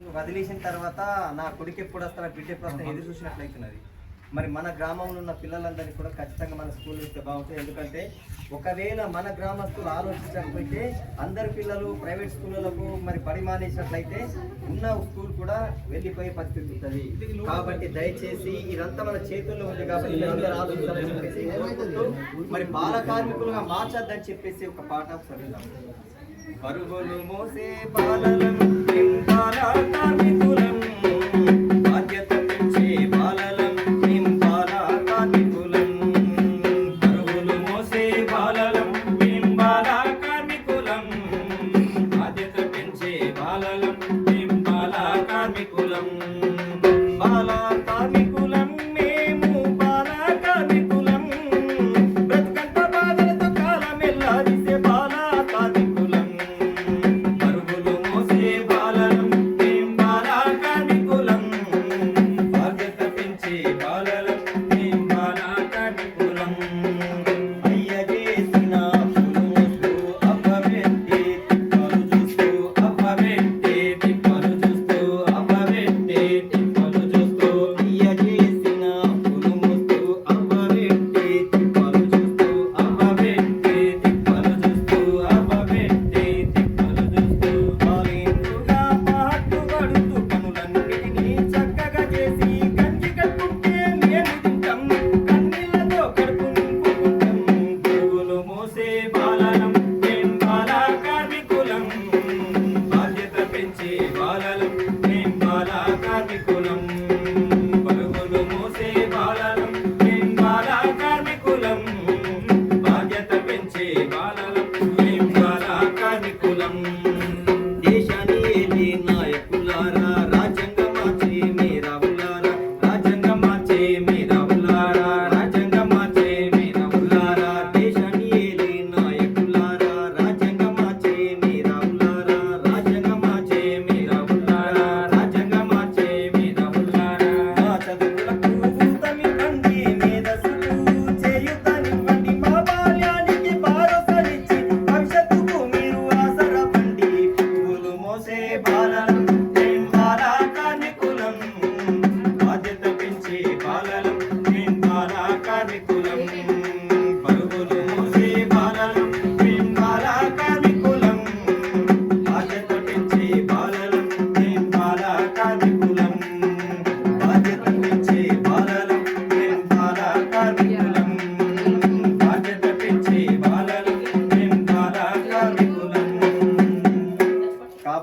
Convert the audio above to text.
వదిలేసిన తర్వాత నా కొడుకు ఎప్పుడు వస్తారా బిడ్డ ఎప్పుడు వస్తారా ఎదురు చూసినట్లయితున్నది మరి మన గ్రామంలో ఉన్న పిల్లలందరినీ కూడా ఖచ్చితంగా మన స్కూల్ ఇస్తే బాగుంటుంది. ఎందుకంటే ఒకవేళ మన గ్రామస్తులు ఆలోచించకపోతే అందరి పిల్లలు ప్రైవేట్ స్కూళ్ళకు మరి పడి మానేసినట్లయితే ఉన్న స్కూల్ కూడా వెళ్ళిపోయే పరిస్థితి ఉంటుంది. కాబట్టి దయచేసి ఇదంతా మన చేతుల్లో ఉంది కాబట్టి ఆలోచించాలని మరి బాల కార్మికులుగా మార్చద్దని చెప్పేసి ఒక పాట చదివిద్దాం పరుగులు మోసే బాలలను ಕಾಟ నాయకులం